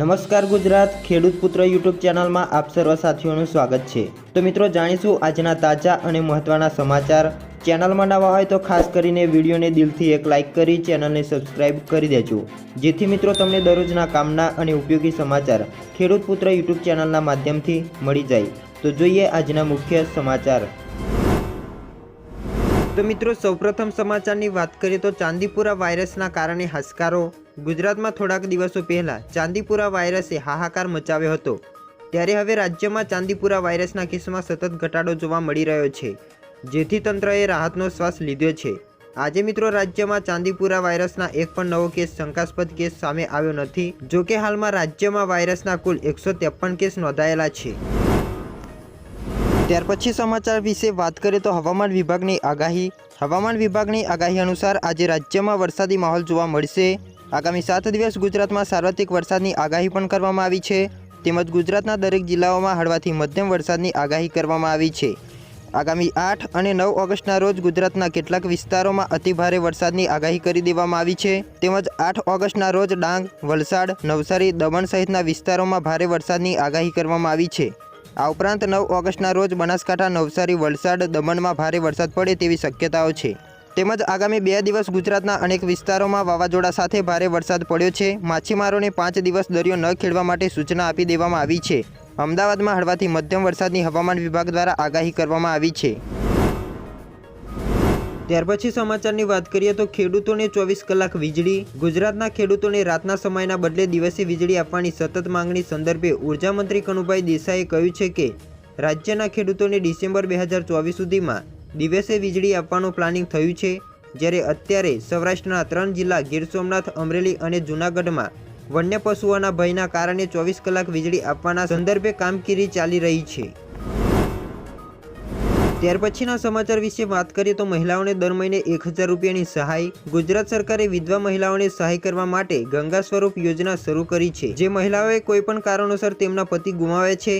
નમસ્કાર ગુજરાત ખેડૂત પુત્ર યુટ્યુબ ચેનલમાં આપ સર્વ સાથીઓનું સ્વાગત છે. તો મિત્રો જાણીશું આજના તાજા અને મહત્ત્વના સમાચાર. ચેનલમાં નવા હોય તો ખાસ કરીને વિડીયોને દિલથી એક લાઇક કરી, ચેનલને સબસ્ક્રાઇબ કરી દેજો. જેથી મિત્રો તમને દરરોજના કામના અને ઉપયોગી સમાચાર ખેડૂત પુત્ર યુટ્યુબ ચેનલના માધ્યમથી મળી જાય. તો જોઈએ આજના મુખ્ય સમાચાર. તો મિત્રો, સૌપ્રથમ સમાચારની વાત કરીએ તો ચાંદીપુરા વાયરસના કારણે હાશકારો ગુજરાતમાં થોડાક દિવસો પહેલાં ચાંદીપુરા વાયરસે હાહાકાર મચાવ્યો હતો. ત્યારે હવે રાજ્યમાં ચાંદીપુરા વાયરસના કેસમાં સતત ઘટાડો જોવા મળી રહ્યો છે, જેથી તંત્રએ રાહતનો શ્વાસ લીધો છે. આજે મિત્રો, રાજ્યમાં ચાંદીપુરા વાયરસના એક પણ નવો કેસ શંકાસ્પદ કેસ સામે આવ્યો નથી, જોકે હાલમાં રાજ્યમાં વાયરસના કુલ એકસો કેસ નોંધાયેલા છે. ત્યાર પછી સમાચાર વિશે વાત કરીએ તો હવામાન વિભાગની આગાહી. હવામાન વિભાગની આગાહી અનુસાર આજે રાજ્યમાં વરસાદી માહોલ જોવા મળશે. આગામી સાત દિવસ ગુજરાતમાં સાર્વત્રિક વરસાદની આગાહી પણ કરવામાં આવી છે. તેમજ ગુજરાતના દરેક જિલ્લાઓમાં હળવાથી મધ્યમ વરસાદની આગાહી કરવામાં આવી છે. આગામી આઠ અને નવ ઓગસ્ટના રોજ ગુજરાતના કેટલાક વિસ્તારોમાં અતિભારે વરસાદની આગાહી કરી દેવામાં આવી છે. તેમજ આઠ ઓગસ્ટના રોજ ડાંગ, વલસાડ, નવસારી, દમણ સહિતના વિસ્તારોમાં ભારે વરસાદની આગાહી કરવામાં આવી છે. આ ઉપરાંત નવ ઓગસ્ટના રોજ બનાસકાંઠા, નવસારી, વલસાડ દમણમાં ભારે વરસાદ પડે તેવી શક્યતાઓ છે. તેમજ આગામી બે દિવસ ગુજરાતના અનેક વિસ્તારોમાં વાવાઝોડા સાથે ભારે વરસાદ પડ્યો છે. માછીમારોને પાંચ દિવસ દરિયો ન ખેડવા માટે સૂચના આપી દેવામાં આવી છે. અમદાવાદમાં હળવાથી મધ્યમ વરસાદની હવામાન વિભાગ દ્વારા આગાહી કરવામાં આવી છે. ત્યાર પછી સમાચારની વાત કરીએ તો ખેડૂતોને ચોવીસ કલાક વીજળી, ગુજરાતના ખેડૂતોને રાતના સમયના બદલે દિવસે વીજળી આપવાની સતત માંગણી સંદર્ભે ઊર્જા મંત્રી કનુભાઈ દેસાઈએ કહ્યું છે કે, રાજ્યના ખેડૂતોને ડિસેમ્બર બે હજાર ચોવીસ સુધીમાં દિવસે વીજળી આપવાનું પ્લાનિંગ થયું છે, જ્યારે અત્યારે સૌરાષ્ટ્રના ત્રણ જિલ્લા ગીર સોમનાથ, અમરેલી અને જૂનાગઢમાં વન્ય પશુઓના ભયના કારણે ચોવીસ કલાક વીજળી આપવાના સંદર્ભે કામગીરી ચાલી રહી છે. ત્યાર પછીના સમાચાર વિશે વાત કરીએ તો મહિલાઓને દર મહિને એક હજાર રૂપિયાની સહાય ગુજરાત સરકારે વિધવા મહિલાઓને સહાય કરવા માટે ગંગા સ્વરૂપ યોજના શરૂ કરી છે. જે મહિલાઓએ કોઈપણ કારણોસર તેમના પતિ ગુમાવે છે,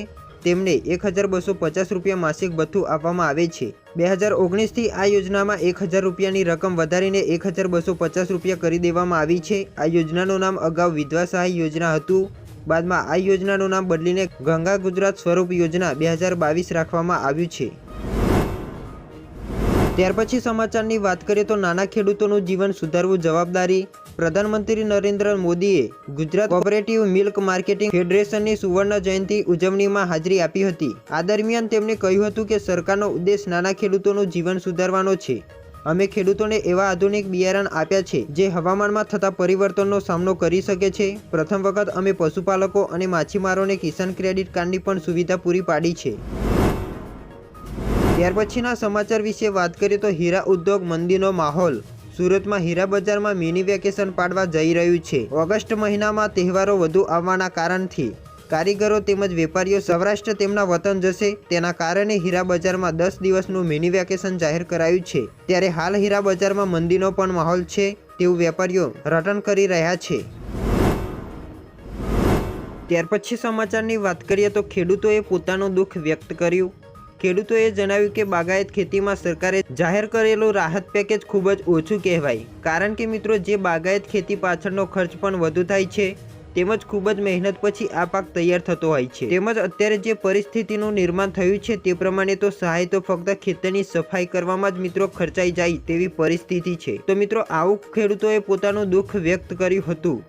તેમને એક હજાર બસો પચાસ રૂપિયા માસિક ભથ્થું આપવામાં આવે છે. બે હજાર ઓગણીસથી આ યોજનામાં એક હજાર રૂપિયાની રકમ વધારીને એક હજાર બસો પચાસ રૂપિયા કરી દેવામાં આવી છે. આ યોજનાનું નામ અગાઉ વિધવા સહાય યોજના હતું. બાદમાં આ યોજનાનું નામ બદલીને ગંગા ગુજરાત સ્વરૂપ યોજના બે હજાર બાવીસ રાખવામાં આવ્યું છે. ત્યાર પછી સમાચારની વાત કરીએ તો નાના ખેડૂતોનું જીવન સુધારવું જવાબદારી પ્રધાનમંત્રી નરેન્દ્ર મોદીએ ગુજરાત કોઓપરેટિવ મિલ્ક માર્કેટિંગ ફેડરેશનની સુવર્ણ જયંતિ ઉજવણીમાં હાજરી આપી હતી. આ દરમિયાન તેમણે કહ્યું હતું કે સરકારનો ઉદ્દેશ નાના ખેડૂતોનું જીવન સુધારવાનો છે. અમે ખેડૂતોને એવા આધુનિક બિયારણ આપ્યા છે જે હવામાનમાં થતા પરિવર્તનનો સામનો કરી શકે છે. પ્રથમ વખત અમે પશુપાલકો અને માછીમારોને કિસાન ક્રેડિટ કાર્ડની પણ સુવિધા પૂરી પાડી છે. ત્યાર પછીના સમાચાર વિશે વાત કરીએ તો હીરા ઉદ્યોગ મંદીનો માહોલ. સુરતમાં હીરા બજારમાં મિની વેકેશન પાડવા જઈ રહ્યું છે. ઓગસ્ટ મહિનામાં તહેવારો વધુ આવવાના કારણથી કારીગરો તેમજ વેપારીઓ સૌરાષ્ટ્ર તેમના વતન જશે. તેના કારણે હીરા બજારમાં દસ દિવસનું મિની વેકેશન જાહેર કરાયું છે. ત્યારે હાલ હીરા બજારમાં મંદીનો પણ માહોલ છે તેવું વેપારીઓ રટન કરી રહ્યા છે. ત્યાર પછી સમાચારની વાત કરીએ તો ખેડૂતોએ પોતાનું દુઃખ વ્યક્ત કર્યું. ખેડૂતોએ જણાવ્યું કે બાગાયત ખેતીમાં સરકારે જાહેર કરેલું રાહત પેકેજ ખૂબ જ ઓછું કહેવાય. કારણ કે મિત્રો, જે બાગાયત ખેતી પાછળનો ખર્ચ પણ વધુ થાય છે, તેમજ ખૂબ જ મહેનત પછી આ પાક તૈયાર થતો હોય છે. તેમજ અત્યારે જે પરિસ્થિતિનું નિર્માણ થયું છે, તે પ્રમાણે તો સહાય તો ફક્ત ખેતરની સફાઈ કરવામાં જ મિત્રો ખર્ચાઈ જાય તેવી પરિસ્થિતિ છે. તો મિત્રો, આવું ખેડૂતોએ પોતાનું દુઃખ વ્યક્ત કર્યું હતું.